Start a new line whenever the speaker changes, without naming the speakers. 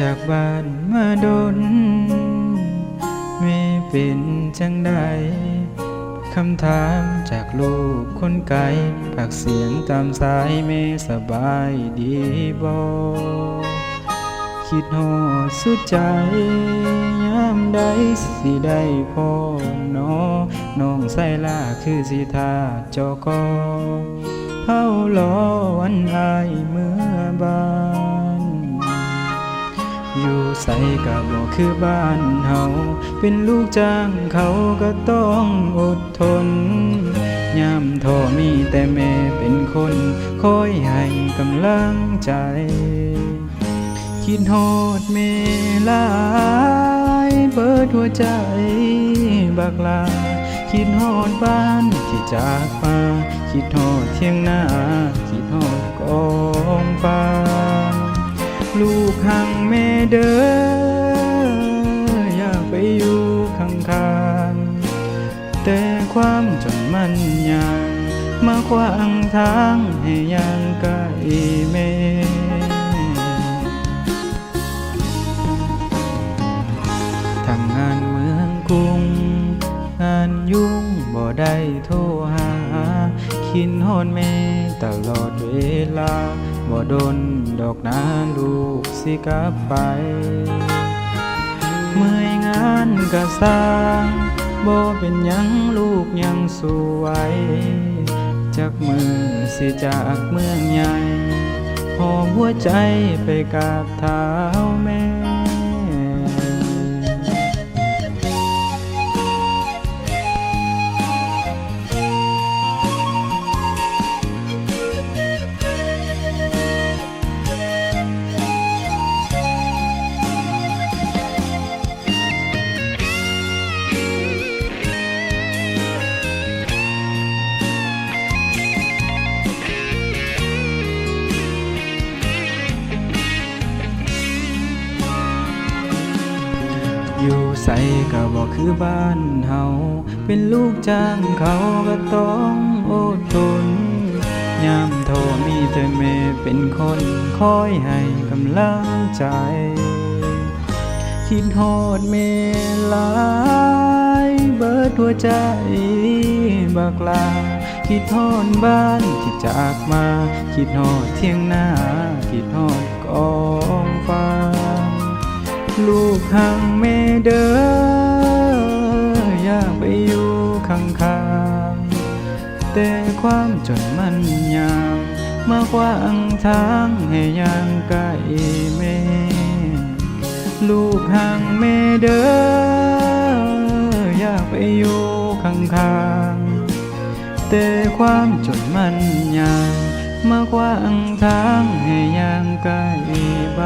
จากบ้านมาดนไม่เป็นจังใดคำถามจากลูกคนไกลปากเสียงตามสายไม่สบายดีบ่คิดฮอดสุดใจยามใดสิได้พ่อน้อน้องใส่ลาคือสิทาจอกอเฮารอวันอายเมื่อบา ใส่กับบ่คือบ้านเฮาเป็นลูกจ้างเขาก็ต้องอดทนยามท้อมีแต่แม่เป็นคนคอยให้กำลังใจ คิดฮอดแม่หลายเบิดหัวใจบักลา คิดฮอดบ้านที่จากมา คิดฮอดเที่ยงนาคิดฮอดกอง เด้ออยากไปอยู่ข้างๆแต่ความจนมันยังมาขวางทางให้ยังใกล้แม่ทำงานเมืองกรุง งานยุ่งบ่ได้โทรหา คินฮอนแม่ตลอดเวลา บ่โดนดอกนาลูกสิกลับไป เมื่อยงานกะสร้างบ่เป็นยังลูกยังสู้ไหวจากมือสิจากเมืองใหญ่หอมหัวใจไปกับเท้าแม่ อยู่ใส่ก็บอกคือบ้านเฮาเป็นลูกจ้างเขาก็ต้องอดทนยามโทมีแต่แม่เป็นคนคอยให้กำลังใจ คิดฮอดแม่หลายเบิดหัวใจบักลา คิดฮอดบ้านที่จากมา คิดฮอดเที่ยงหน้า คิดฮอดกองฟา ลูกหังแม่เด้ออยากไปอยู่ข้างๆแต่ความจนมันยามมาขวางทางให้ยางใกลแม่ลูกหังแม่เด้ออยากไปอยู่ข้างๆแต่ความจนมันยามมาขวางทางให้ยางใกลบ้า